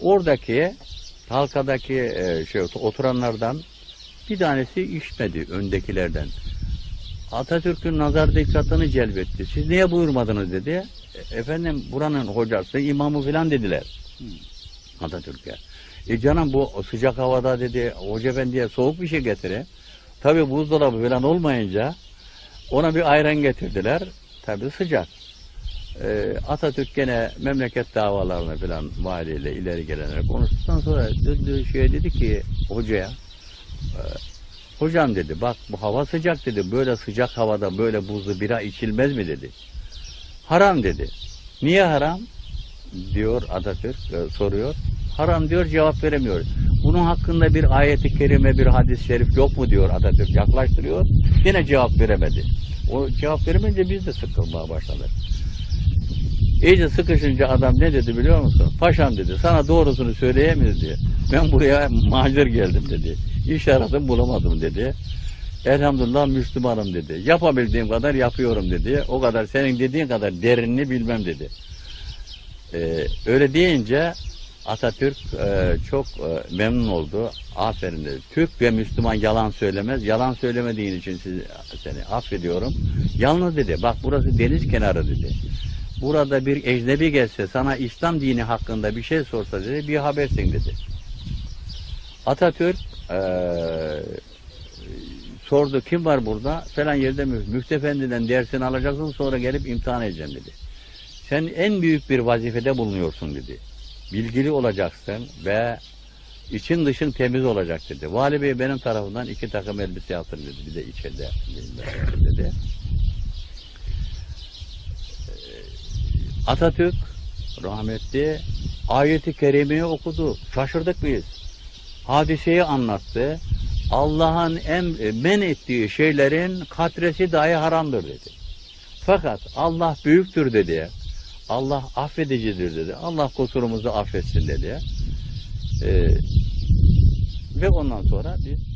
Oradaki halkadaki e, şey oturanlardan bir tanesi içmedi öndekilerden. Atatürk'ün nazar dikkatini celbetti. Siz niye buyurmadınız dedi. E, efendim buranın hocası, imamı filan dediler. Atatürk'e. E canım bu sıcak havada dedi hoca efendiye soğuk bir şey getire. Tabi buzdolabı falan olmayınca ona bir ayran getirdiler. Tabi sıcak. E, Atatürk gene memleket davalarını falan valiyle ileri gelenler konuştuktan sonra döndü şeye dedi ki hocaya e, hocam dedi bak bu hava sıcak dedi böyle sıcak havada böyle buzlu bira içilmez mi dedi. Haram dedi. Niye haram? diyor Atatürk e, soruyor. Haram diyor cevap veremiyor. Bunun hakkında bir ayeti kerime bir hadis-i şerif yok mu diyor Atatürk yaklaştırıyor. Yine cevap veremedi. O cevap veremeyince biz de sıkılmaya başladık. İyice sıkışınca adam ne dedi biliyor musun? Paşam dedi sana doğrusunu söyleyemeyiz diye. Ben buraya macir geldim dedi. İş aradım bulamadım dedi. Elhamdülillah Müslümanım dedi. Yapabildiğim kadar yapıyorum dedi. O kadar senin dediğin kadar derinini bilmem dedi. Ee, öyle deyince Atatürk e, çok e, memnun oldu. Aferin dedi. Türk ve Müslüman yalan söylemez. Yalan söylemediğin için sizi, seni affediyorum. Yalnız dedi bak burası deniz kenarı dedi. Burada bir ecnebi gelse sana İslam dini hakkında bir şey sorsa dedi bir habersin dedi. Atatürk e, sordu kim var burada? Falan yerde mü Müftü Efendi'den dersini alacaksın sonra gelip imtihan edeceğim dedi. Sen en büyük bir vazifede bulunuyorsun dedi. Bilgili olacaksın ve için dışın temiz olacak dedi. Vali Bey benim tarafından iki takım elbise yaptır dedi. Bir de içeride dedi. Atatürk rahmetli ayeti kerimeyi okudu. Şaşırdık biz. Hadiseyi anlattı. Allah'ın em, men ettiği şeylerin katresi dahi haramdır dedi. Fakat Allah büyüktür dedi. Allah affedicidir dedi. Allah kusurumuzu affetsin dedi. Ee, ve ondan sonra biz